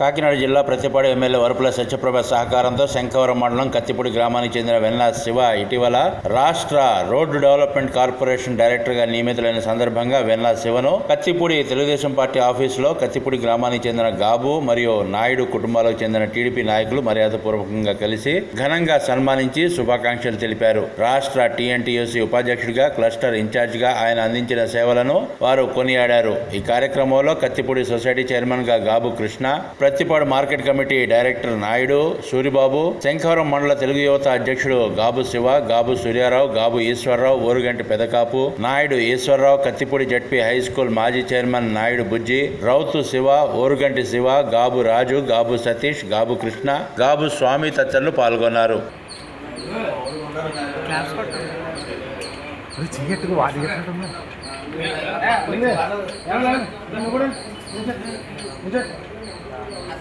కాకినాడ జిల్లా ప్రతిపాడు ఎమ్మెల్యే వరపుల సత్యప్రభ సహకారంతో శంకవరం మండలం కత్తిపూడి గ్రామానికి చెందిన వెన్నా శివ ఇటీవల రాష్ట్ర రోడ్డు డెవలప్మెంట్ కార్పొరేషన్ డైరెక్టర్గా నియమితులైన సందర్భంగా వెన్నా శివను కత్తిపూడి తెలుగుదేశం పార్టీ ఆఫీసులో కత్తిపూడి గ్రామానికి చెందిన గాబు మరియు నాయుడు కుటుంబాలకు చెందిన టీడీపీ నాయకులు మర్యాదపూర్వకంగా కలిసి ఘనంగా సన్మానించి శుభాకాంక్షలు తెలిపారు. రాష్ట్ర టీఎన్టీయూసీ ఉపాధ్యక్షుడిగా క్లస్టర్ ఇన్ఛార్జ్గా ఆయన అందించిన సేవలను వారు కొనియాడారు. ఈ కార్యక్రమంలో కత్తిపూడి సొసైటీ చైర్మన్గా Gabu Krishna Prathipadu market committee director Naidu Suribabu Sankhavaram మండల తెలుగు యువత అధ్యక్షుడు Gabu Siva Gabu Suryarao Gabu Eswararao Oruganti Pedakapu Naidu Eswararao Kathipudi ZP high school మాజీ చైర్మన్ నాయుడు బుజ్జి రౌతు శివ ఓరుగంటి శివ గాబు రాజు గాబు సతీష్ గాబు కృష్ణ గాబు స్వామి తదితరులు పాల్గొన్నారు చీకట్టుకు వాడి దాంట్లో